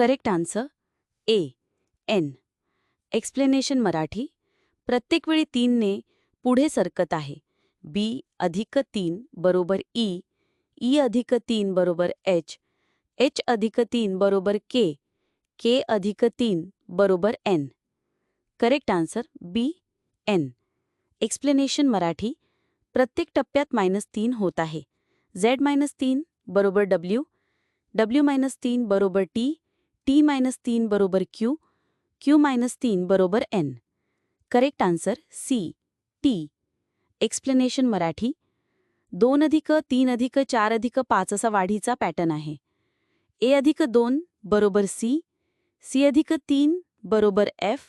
Correct answer A N explanation Marathi. प्रत्येक वेळी तीनने पुढे सरकत आहे. बी अधिक तीन बरोबर ई ई अधिक तीन बरोबर एच एच अधिक तीन बरोबर के के अधिक तीन बरोबर N correct answer B N explanation Marathi. प्रत्येक टप्प्यात मायनस तीन होत आहे. झेड मायनस तीन बरोबर डब्ल्यू डब्ल्यू मायनस तीन बरोबर टी टी मायनस तीन बरोबर क्यू क्यू मायनस तीन बरोबर N. Correct answer C, T. Explanation Marathi. दोन अधिक तीन अधिक चार अधिक पाच असा वाढीचा पॅटर्न आहे. ए अधिक दोन बरोबर सी सी अधिक तीन बरोबर एफ़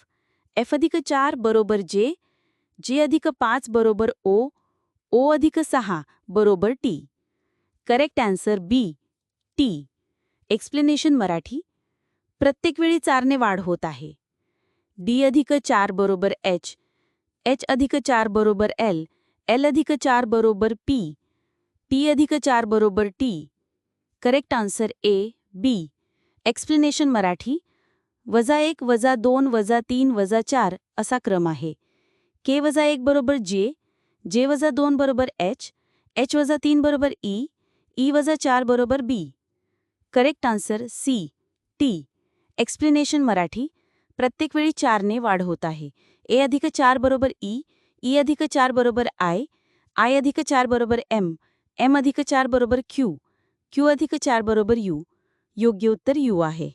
एफ़ अधिक चार बरोबर जे जे अधिक पाच बरोबर ओ ओ अधिक सहा बरोबर T. Correct answer B T explanation Marathi. प्रत्येक वेळी चारने वाढ होत आहे. डी अधिक चार बरोबर एच एच अधिक चार बरोबर एल एल अधिक चार बरोबर पी टी अधिक चार बरोबर T correct answer A B explanation Marathi, वजा एक, वजा दोन, वजा तीन, वजा चार असा क्रम आहे. के वजा एक बरोबर जे जे वजा दोन बरोबर एच एच वजा तीन बरोबर ई ई वजा चार बरोबर B correct answer C T explanation Marathi. प्रत्येक वेळी चारने वाढ होत आहे. ए अधिक चार बरोबर ई ई अधिक चार बरोबर आय आय अधिक चार बरोबर एम एम अधिक चार बरोबर क्यू क्यू अधिक चार बरोबर यू योग्य उत्तर यू आहे.